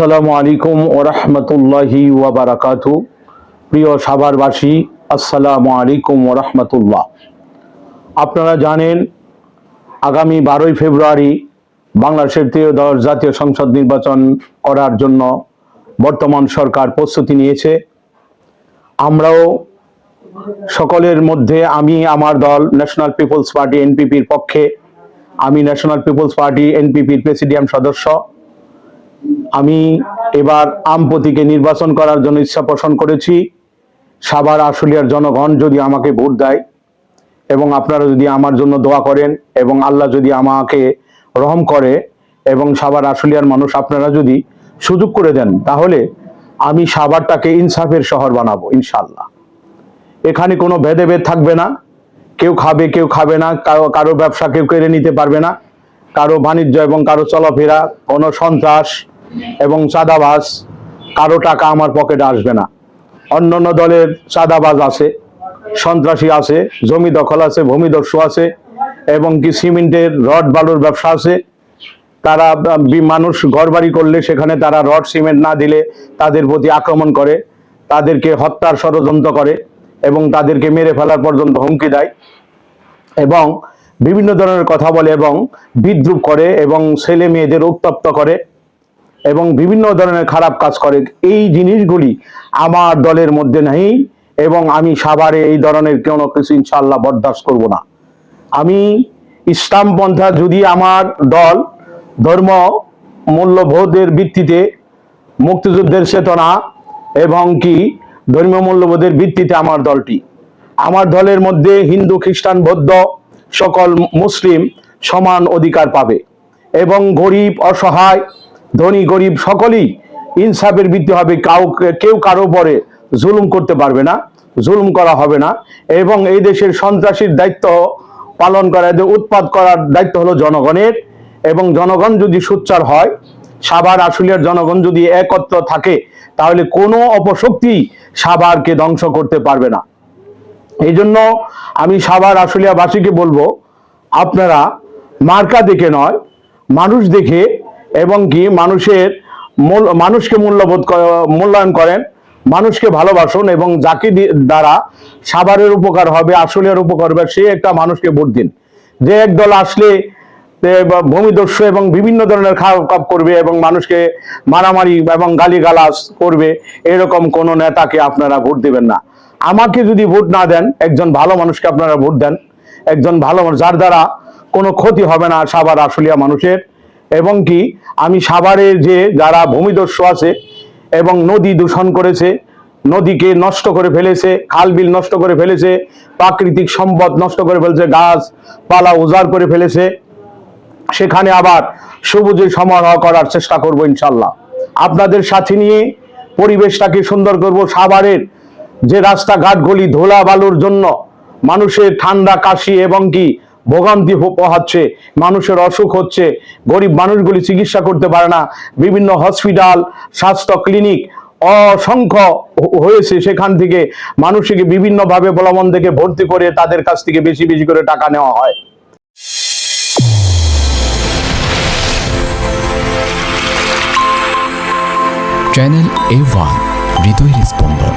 আসসালামু আলাইকুম ওরহমতুল্লাহি ওয়াবারাকাতু প্রিয় সাভারবাসী, আসসালামু আলাইকুম ওরহমতুল্লাহ আপনারা জানেন, আগামী বারোই ফেব্রুয়ারি বাংলাদেশের ত্রয়োদশ জাতীয় সংসদ নির্বাচন করার জন্য বর্তমান সরকার প্রস্তুতি নিয়েছে। আমরাও সকলের মধ্যে, আমি, আমার দল ন্যাশনাল পিপলস পার্টি এনপিপির পক্ষে, আমি ন্যাশনাল পিপলস পার্টি এনপিপির প্রেসিডিয়াম সদস্য। আমি এবার আমপতিকে নির্বাচন করার জন্য ইচ্ছা পোষণ করেছি। সাভার আশুলিয়ার জনগণ যদি আমাকে ভোট দেয় এবং আপনারা যদি আমার জন্য দোয়া করেন এবং আল্লাহ যদি আমাকে রহম করে এবং সাভার আশুলিয়ার মানুষ আপনারা যদি সুযোগ করে দেন, তাহলে আমি সাভারটাকে ইনসাফের শহর বানাবো ইনশাল্লাহ এখানে কোনো ভেদাভেদ থাকবে না। কেউ খাবে কেউ খাবে না। কারও কারও ব্যবসা কেউ কেড়ে নিতে পারবে না। কারও বাণিজ্য এবং কারও চলাফেরা, কোনো সন্ত্রাস এবং চাঁদাবাজ কারও টাকা আমার পকেটে আসবে না। অন্যান্য দলের চাঁদাবাজ আছে, সন্ত্রাসী আছে, জমি দখল আছে ভূমিদস্যু আছে, এবং কি সিমেন্টের রড বালুর ব্যবসা আছে। তারা মানুষ ঘরবাড়ি করলে সেখানে তারা রড, সিমেন্ট না দিলে তাদের প্রতি আক্রমণ করে, তাদেরকে হত্যার ষড়যন্ত্র করে এবং তাদেরকে মেরে ফেলার পর্যন্ত হুমকি দেয় এবং বিভিন্ন ধরনের কথা বলে এবং বিদ্রুপ করে এবং ছেলে মেয়েদের উত্তপ্ত করে। এবং বিভিন্ন ধরনের খারাপ কাজ করে। এই জিনিসগুলি আমার দলের মধ্যে নেই এবং আমি সাভারে এই ধরনের কোনো কিছু ইনশাল্লাহ বরদাস্ত করব না। আমি ইসলাম পন্থা যদি আমার দল ধর্ম মূল্যবোধের ভিত্তিতে মুক্তিযুদ্ধের চেতনা এবং কি ধর্মীয় মূল্যবোধের ভিত্তিতে আমার দলটি, আমার দলের মধ্যে হিন্দু, খ্রিস্টান, বৌদ্ধ সকল মুসলিম সমান অধিকার পাবে এবং গরিব, অসহায় ধনী, গরিব সকলেই ইনসাফের ভিত্তি হবে। কাউ, কেউ কারও পরে জুলুম করতে পারবে না, জুলুম করা হবে না। এবং এই দেশের সন্ত্রাসীর দায়িত্ব পালন করা উৎপাদ করার দায়িত্ব হলো জনগণের। এবং জনগণ যদি সোচ্চার হয়, সাভার, আশুলিয়ার জনগণ যদি একত্র থাকে, তাহলে কোনো অপশক্তি সাভারকে ধ্বংস করতে পারবে না। এই জন্য আমি সাভার, আশুলিয়াবাসীকে বলব, আপনারা মার্কা দেখে নয়, মানুষ দেখে এবং কি মানুষের মানুষকে মূল্যবোধ মূল্যায়ন করেন, মানুষকে ভালোবাসুন এবং যাকে দ্বারা সাভারের উপকার হবে, আশুলিয়ার উপকার হবে, সে একটা মানুষকে ভোট দিন। যে একদল আসলে ভূমিদস্যু এবং বিভিন্ন ধরনের খারাপ কাপ করবে এবং মানুষকে মারামারি এবং গালিগালাজ করবে, এরকম কোন নেতাকে আপনারা ভোট দিবেন না। আমাকে যদি ভোট না দেন, একজন ভালো মানুষকে আপনারা ভোট দেন। একজন ভালো মানুষ যার দ্বারা কোনো ক্ষতি হবে না সাবার আশুলিয়া মানুষের। এবং কি আমি সাভারের যে যারা ভূমিদস্যু আছে এবং নদী দূষণ করেছে, নদীকে নষ্ট করে ফেলেছে, খাল বিল নষ্ট করে ফেলেছে, প্রাকৃতিক সম্পদ নষ্ট করে ফেলেছে, গাছ, পালা উজাড় করে ফেলেছে, সেখানে আবার সবুজের সমারোহ করার চেষ্টা করব ইনশাল্লাহ। আপনাদের সাথে নিয়ে পরিবেশটাকে সুন্দর করব সাভারের যে রাস্তাঘাটগুলি ধোলা বালুর জন্য মানুষের ঠান্ডা, কাশি এবং কি ভোগান্তি পোহাচ্ছে, মানুষের অসুখ হচ্ছে, গরিব মানুষগুলি চিকিৎসা করতে পারে না, বিভিন্ন হসপিটাল, স্বাস্থ্য ক্লিনিক অসংখ্য হয়েছে সেখান থেকে মানুষকে বিভিন্নভাবে প্রলোভন থেকে ভর্তি করে তাদের কাছ থেকে বেশি বেশি করে টাকা নেওয়া হয়। চ্যানেল এ ওয়ান হৃদয়ের স্পন্দন।